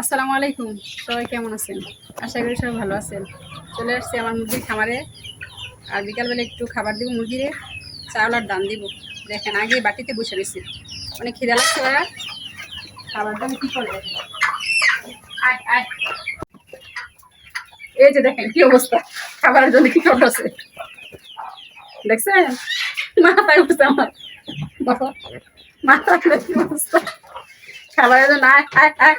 আসসালামু আলাইকুম। সবাই কেমন আছেন? আশা করি সবাই ভালো আছেন। চলে আসছি আমার মুরগির খামারে। আর বিকালবেলা একটু খাবার দিব মুরগিরে। চাউল আর দাম দিব। দেখেন আগে বাটিতে বসে রয়েছি। অনেক খিদা লাগছে ওরা খাবারটা আমি কী করে এই যে দেখেন, কি অবস্থা? খাবারের জন্য কি করতেছে দেখছেন? মাথায় উঠছে আমার। মাথা খাবারের জন্য আয় আয় আয়।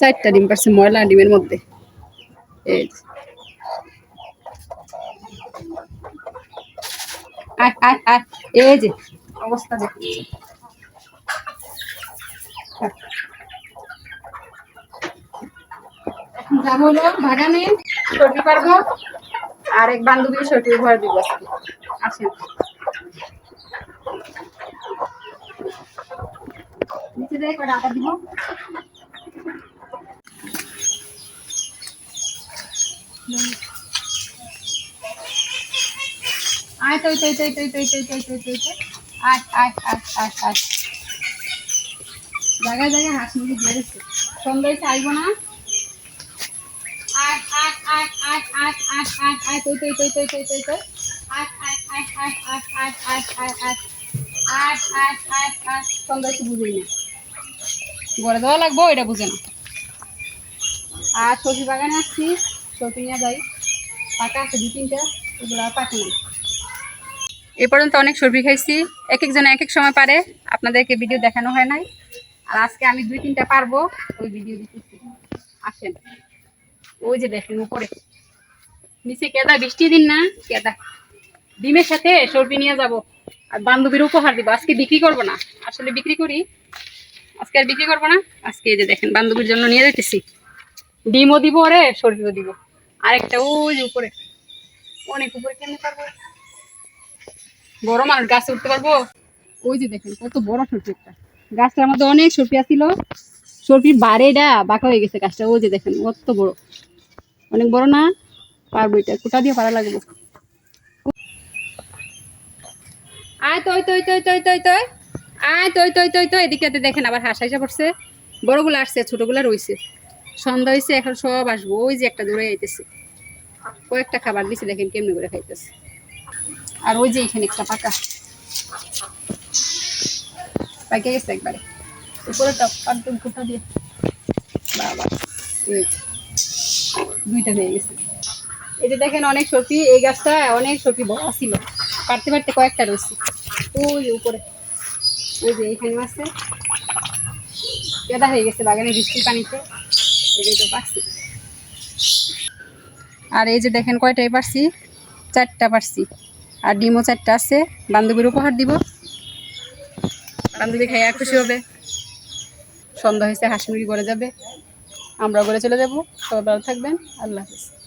চারটা ডিম পারছে, ময়লা ডিমের মধ্যে। এই এই যে, অবস্থা পারব, আর এক বান্ধবী সর্দি ঘর দিব আসেন। দিব। আয় না ঘরে দেওয়া লাগবো এটা বুঝে না আর সবজি বাগানে আসছি নিয়ে যাই। পাকা আছে দু তিনটা আর পাকে এ পর্যন্ত অনেক সবজি খাইছি। এক একজন এক এক সময় পারে, আপনাদেরকে ভিডিও দেখানো হয় নাই। আর আজকে আমি দুই তিনটা পারব, ওই ভিডিও দিতেছি। আসেন। ওই যে দেখেন উপরে। নিচে কেদা, বৃষ্টি দিন না, কেদা। ডিমের সাথে সবজি নিয়ে যাব। আর বান্ধবীর উপহার দিব। আজকে বিক্রি করব না। আসলে বিক্রি করি। আজকে আর বিক্রি করব না। আজকে এই যে দেখেন, বান্ধবীর জন্য নিয়ে যেতেছি ডিমও দিব ওরে সবজিও দিব। আরেকটা, ওই উপরে। অনেক উপরে পারব? বড় গাছে উঠতে পারব? ওই যে দেখেন, কত বড় সরপি একটা। গাছটার মধ্যে অনেক সরপির বারেটা বাঁকা হয়ে গেছে গাছটা। ওই যে দেখেন, কত বড়। অনেক বড় না? পারব এটা। কোটা দিয়ে পারা লাগবে। আয় তই তই এদিকে দেখেন আবার হাসা হাসা পড়ছে। বড়গুলো আসছে, ছোটগুলো রইছে। সন্ধ্যা হয়েছে এখন সব আসব। ওই যে একটা দূরে আইতেছে। কয়েকটা খাবার দিছে, দেখেন কেমনি করে খাইতেছে। আর ওই যে এখানে একটা পাকা। পাইকে গেছে একবারে। উপরে টপ পাঁচজন ফুটা দিয়ে। বাবা দুইটা হয়ে গেছে। এই যে দেখেন অনেক সবজি, এই গাছটা অনেক সবজি বড় ছিল। পারতে পারতে কয়েকটা রয়েছে। ওই উপরে। ওই যে এখানে আছে। কেদা হয়ে গেছে বাগানে বৃষ্টির পানিতে। আর এই যে দেখেন কয়টাই পারছি? চারটা পারছি। আর ডিমও চারটা আছে। বান্ধবীর উপহার দিব। বান্ধবী খাইয়া খুশি হবে। সন্ধ্যা হয়েছে, হাঁস মুরগি করে যাবে। আমরা ঘরে চলে যাব। সবাই ভালো থাকবেন। আল্লাহ হাফিজ।